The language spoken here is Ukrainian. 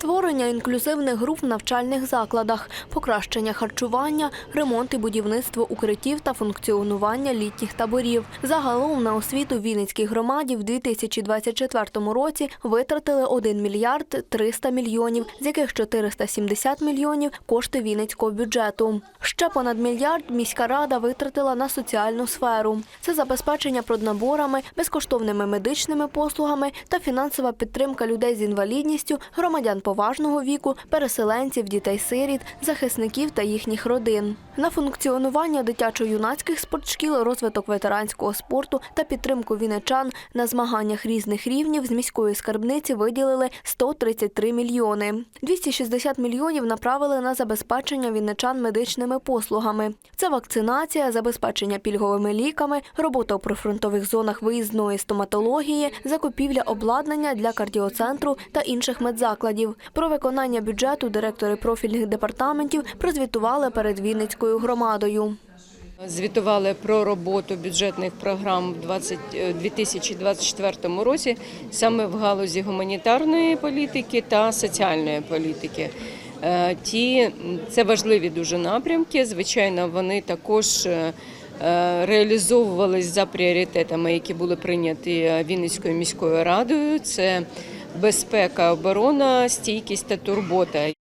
Створення інклюзивних груп в навчальних закладах, покращення харчування, ремонт і будівництво укриттів та функціонування літніх таборів. Загалом на освіту Вінницькій громаді в 2024 році витратили 1 мільярд 300 мільйонів, з яких 470 мільйонів – кошти Вінницького бюджету. Ще понад мільярд міська рада витратила на соціальну сферу. Це забезпечення проднаборами, безкоштовними медичними послугами та фінансова підтримка людей з інвалідністю, громадян поважного віку, переселенців, дітей-сиріт, захисників та їхніх родин. На функціонування дитячо-юнацьких спортшкіл, розвиток ветеранського спорту та підтримку вінничан на змаганнях різних рівнів з міської скарбниці виділили 133 мільйони. 260 мільйонів направили на забезпечення вінничан медичними послугами. Це вакцинація, забезпечення пільговими ліками, робота у прифронтових зонах виїзної стоматології, закупівля обладнання для кардіоцентру та інших медзакладів. Про виконання бюджету директори профільних департаментів прозвітували перед Вінницькою громадою. Звітували про роботу бюджетних програм в 20 е, 2024 році саме в галузі гуманітарної політики та соціальної політики. Е, Ті це важливі дуже напрямки. Звичайно, вони також е, реалізовувались за пріоритетами, які були прийняті Вінницькою міською радою. Це безпека, оборона, стійкість та турбота.